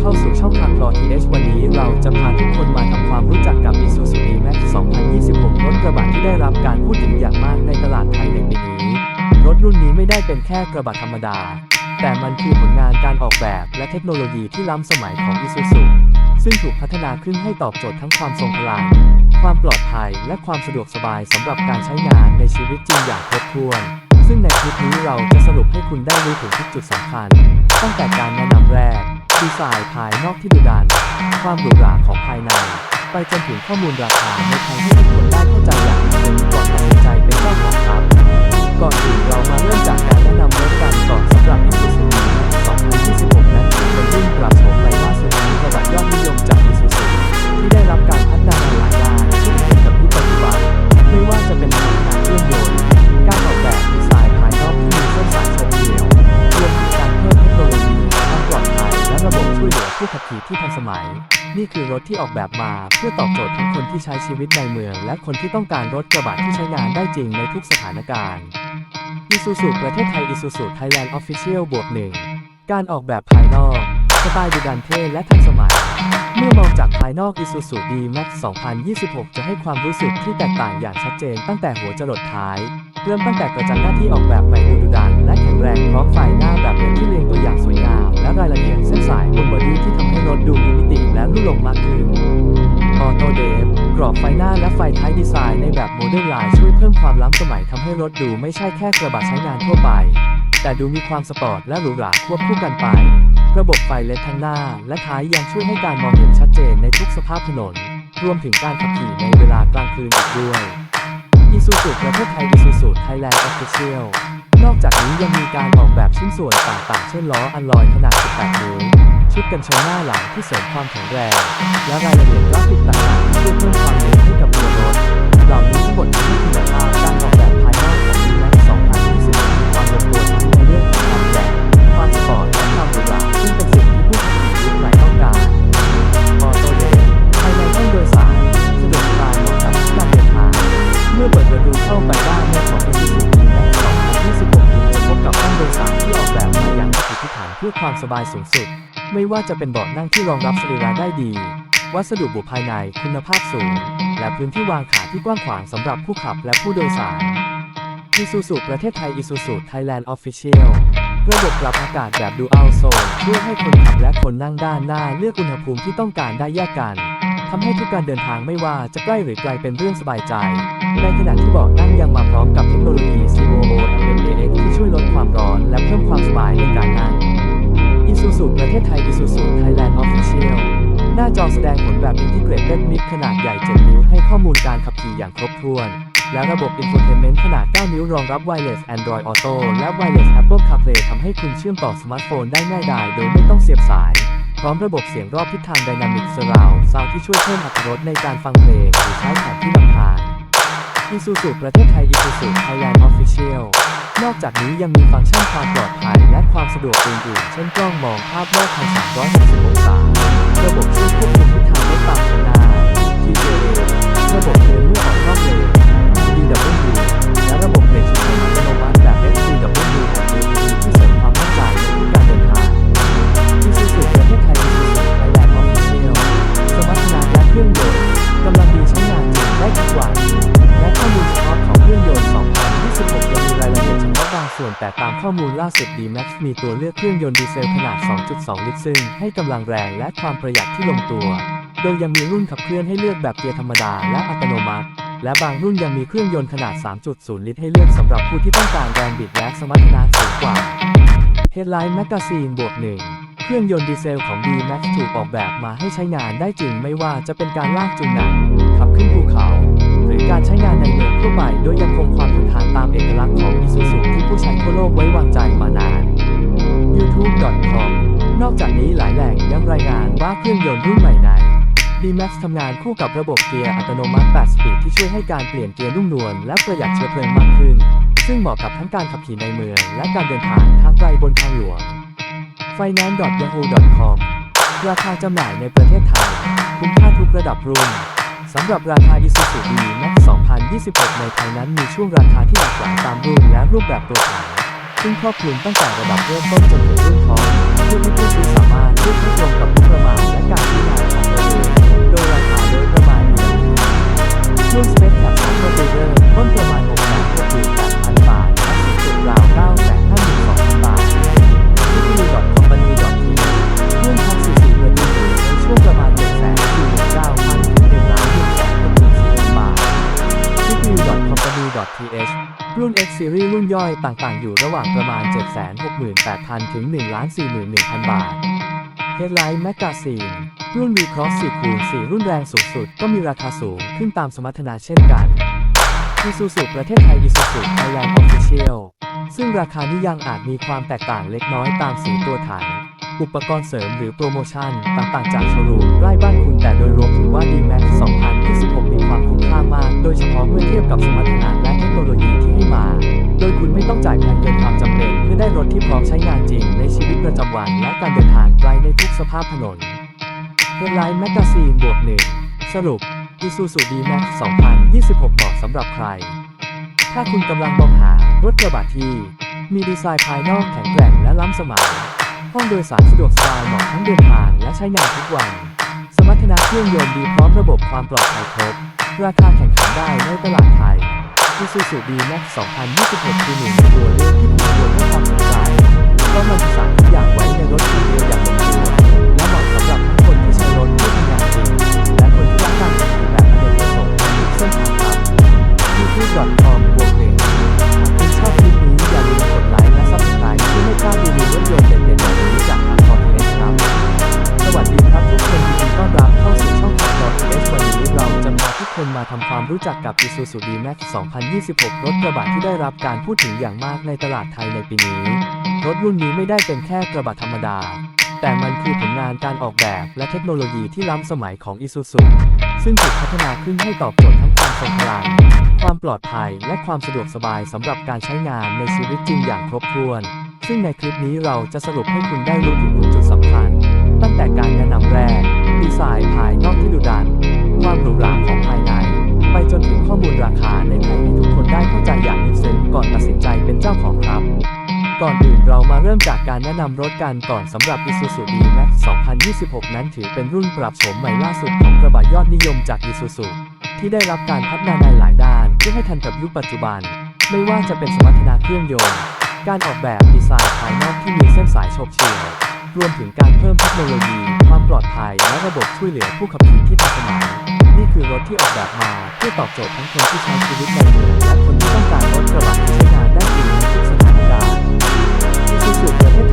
เข้าสู่ช่องทางคลอ TH วันนี้เราจะพาทุกคนมาทำความรู้จักกับ Isuzu D-Max 2026 รถกระบะที่ได้รับการพูดถึงอย่างมากในตลาดไทยในปีนี้ รถรุ่นนี้ไม่ได้เป็นแค่กระบะธรรมดา แต่มันคือผลงานการออกแบบและเทคโนโลยีที่ล้ำสมัยของ Isuzu ซึ่งถูกพัฒนาขึ้นให้ตอบโจทย์ทั้งความทรงพลัง ความปลอดภัย และความสะดวกสบายสำหรับการใช้งานในชีวิตจริงอย่างครบถ้วน ซึ่งในคลิปนี้เราจะสรุปให้คุณได้รู้ถึงทุกจุดสำคัญ ตั้งแต่การแนะนำแรก ดีไซน์ภายนอกที่ดุดัน ความหรูหราของภายใน ไปจนถึงข้อมูลราคาในไทยให้ทุกคนได้เข้าใจอย่าง นี่คือรถที่ออกแบบมาเพื่อตอบโจทย์ทั้งคนที่ใช้ชีวิตในเมือง และคนที่ต้องการรถกระบะที่ใช้งานได้จริงในทุกสถานการณ์ Isuzu ประเทศไทย Isuzu Thailand Official บวกหนึ่งการออกแบบภายนอกสไตล์ดุดันเท่และทันสมัย เมื่อมองจากภายนอก Isuzu D-Max 2026 จะให้ความรู้สึกที่แตกต่างอย่างชัดเจนตั้งแต่หัวจรดท้าย เริ่มตั้งแต่กระจังหน้าที่ออกแบบใหม่ดูดุดันและแข็งแรงพร้อมไฟหน้าแบบเลนที่เรียงตัวอย่างสวยงาม และรายละเอียดเส้นสายบนบอดี้ที่ทำให้รถดูมีมิติและลุ่ลงมากขึ้นออโตเดฟกรอบไฟหน้าและไฟท้ายดีไซน์ในแบบโมเดิร์นไลน์ช่วยเพิ่มความล้ำสมัยทำให้รถดูไม่ใช่แค่กระบะใช้งานทั่วไป แต่ดูมีความสปอร์ตและหรูหราควบคู่กันไป ระบบไฟเลดทั้งหน้า และท้ายยังช่วยให้การมองเห็นชัดเจนในทุกสภาพถนน รวมถึงการขับขี่ในเวลากลางคืนอีกด้วย อีซูซูประเทศไทยอีซูซูไทยแลนด์ออฟฟิเชียลนอกจากนี้ยังมีการออกแบบชิ้นส่วนต่างๆ เช่นล้ออัลลอยขนาด 18 นิ้ว ชุดกันชนหน้าหลังที่เสริมความแข็งแรง และรายละเอียดกราฟิกต่างๆเพื่อเพิ่มความเน้นให้กับตัวรถ เหล่านี้ทั้งหมดคือคุณภาพการออกแบบภาย ความสบายสูงสุด ไม่ว่าจะเป็นเบาะนั่งที่รองรับสรีระได้ดี วัสดุบุภายในคุณภาพสูง และพื้นที่วางขาที่กว้างขวางสำหรับผู้ขับและผู้โดยสาร Isuzu ประเทศไทย Isuzu Thailand Official ระบบปรับอากาศแบบ Dual Zone เพื่อให้คนขับและคนนั่งด้านหน้าเลือกอุณหภูมิที่ต้องการได้แยกกันทำให้ทุกการเดินทางไม่ว่าจะใกล้หรือไกลเป็นเรื่องสบายใจ ในขณะที่เบาะนั่งยังมาพร้อมกับเทคโนโลยี COO จอแสดงผลแบบ Integrated Mix ขนาดใหญ่ 7 นิ้ว ให้ข้อมูลการขับขี่อย่างครบถ้วน และระบบ Infotainment ขนาด 9 นิ้วรองรับ Wireless Android Auto และ Wireless Apple CarPlay ทำให้คุณเชื่อมต่อสมาร์ทโฟนได้ง่ายดายโดยไม่ต้องเสียบสาย พร้อมระบบเสียงรอบทิศทาง Dynamic Surround Sound ที่ช่วยเพิ่มอรรถรสในการฟังเพลงหรือใช้แผนที่นำทาง Isuzu ประเทศไทย Isuzu Thailand Official นอกจากนี้ยังมีฟังก์ชันความปลอดภัยและความสะดวกอื่นๆ เช่นกล้องมองภาพรอบคัน360องศา ระบบช่วยควบคุมทิศทางรถตามข้างาน้า TJA ระบบเตือนเมื่อออกนอกเลน DW และระบบเบรก แต่ตามข้อมูลล่าสุด D-Max มีตัวเลือกเครื่องยนต์ดีเซลขนาด 2.2 ลิตร ซึ่งให้กำลังแรงและความประหยัดที่ลงตัว โดยยังมีรุ่นขับเคลื่อนให้เลือกแบบเกียร์ธรรมดาและอัตโนมัติ และบางรุ่นยังมีเครื่องยนต์ขนาด 3.0 ลิตร ให้เลือกสำหรับผู้ที่ต้องการแรงบิดและสมรรถนะสูงกว่า Headline Magazine บวกหนึ่งเครื่องยนต์ดีเซลของ D-Max ถูกออกแบบมาให้ใช้งานได้จริงไม่ว่าจะเป็นการลากจูงหนักขับขึ้นภูเขาหรือ การใช้งานในเมืองทั่วไป โดยยังคงความทนทานตามเอกลักษณ์ของ Isuzu ที่ผู้ใช้ทั่วโลกไว้วางใจมานาน YouTube.com นอกจากนี้หลายแหล่งยังรายงานว่าเครื่องยนต์รุ่นใหม่ใน D-Max ทำงานคู่กับระบบเกียร์อัตโนมัติ 8 สปีดที่ช่วยให้การเปลี่ยนเกียร์นุ่มนวลและประหยัดเชื้อเพลิงมากขึ้น ซึ่งเหมาะกับทั้งการขับขี่ในเมือง และการเดินทางทางไกลบนทางหลวง finance.yahoo.com ราคาจำหน่ายในประเทศไทย คุ้มค่าทุกระดับรุ่นสำหรับราคา สุดีม็ก2026 ในไทยนั้นมีช่วงราคาที่หลากหลายตามรุ่นและรูปแบบตัวขายซึ่งครอบคลุมตั้งแต่ระดับเริ่มต้นจนถึงรุ่นท็อปเพื่อที่ผู้ซื้อสามารถเลือกที่ตรงกับงบประมาณและการใช้งานของตัวเองโดยราคาโดยประมาณอยู่ดังนี้รุ่นสเปคแบบซับโรเตอร์ต้นประมาณ6แสนถึง8 รุ่น X Series รุ่นย่อยต่างๆ อยู่ระหว่างประมาณ 768,000 ถึง 1,41,000 บาท Headline Magazine รุ่น V Cross 4คูณ4รุ่นแรงสูงสุดก็มีราคาสูงขึ้นตามสมรรถนะเช่นกัน Isuzu ประเทศไทย Isuzu Thailand Official ซึ่งราคานี้ยังอาจมีความแตกต่างเล็กน้อยตามสีตัวถังอุปกรณ์เสริมหรือโปรโมชั่น ต่างๆ จากโชว์รูมใกล้บ้านคุณแต่โดยรวมถือว่า D-Max 2026 มีความคุ้มค่ามาก โดยเฉพาะเมื่อเทียบกับสมรรถนะและเทคโนโลยีที่ ยคุณไม่ต้องจ่ายแพงเกินความจำเป็น เพื่อได้รถที่พร้อมใช้งานจริง ในชีวิตประจำวัน และการเดินทางไกลในทุกสภาพถนน Headline Magazine บวกหนึ่งสรุป Isuzu D-Max 2026 เหมาะสำหรับใคร ถ้าคุณกำลังมองหารถกระบะที่ มีดีไซน์ภายนอกแข็งแกร่งและล้ำสมัย ห้องโดยสารสะดวกสบายเหมาะทั้งเดินทางและใช้งานทุกวัน สมรรถนะเครื่องยนต์ดีพร้อมระบบความปลอดภัยครบ ราคาแข่งขันได้ในตลาดไทย ที่ซูซูดีแม็ก2026 คือหนึ่งในตัวเลือกที่คุณควรให้ความสนใจเพราะมันผสานทุกอย่างไว้ในรถ รู้จักกับ Isuzu D-Max 2026 รถกระบะที่ได้รับการพูดถึงอย่างมากในตลาดไทยในปีนี้ รถรุ่นนี้ไม่ได้เป็นแค่กระบะธรรมดา แต่มันคือผลงานการออกแบบและเทคโนโลยีที่ล้ำสมัยของ Isuzu ซึ่งถูกพัฒนาขึ้นให้ตอบโจทย์ทั้งความทรงพลังความปลอดภัยและความสะดวกสบายสำหรับการใช้งานในชีวิตจริงอย่างครบถ้วน ซึ่งในคลิปนี้เราจะสรุปให้คุณได้รู้ถึงจุดสำคัญ ก่อนอื่นเรามาเริ่มจากการแนะนำรถกันก่อนสำหรับ Isuzu D-Max 2026 นั้นถือเป็นรุ่นปรับโฉมใหม่ล่าสุดของกระบะยอดนิยมจาก Isuzu ที่ได้รับการพัฒนาในหลายด้าน เพื่อให้ทันกับยุคปัจจุบัน ไม่ว่าจะเป็นสมรรถนะเครื่องยนต์ การออกแบบดีไซน์ภายนอกที่มีเส้นสายโฉบเฉี่ยวรวมถึงการเพิ่มเทคโนโลยี ความปลอดภัย และระบบช่วยเหลือผู้ขับขี่ที่ทันสมัย นี่คือรถที่ออกแบบมาเพื่อตอบโจทย์ทั้งคนที่ใช้ชีวิตในเมืองและคนที่ต้องการรถกระบะที่ดีได้ทุกสุด Tuyệt vời nhất.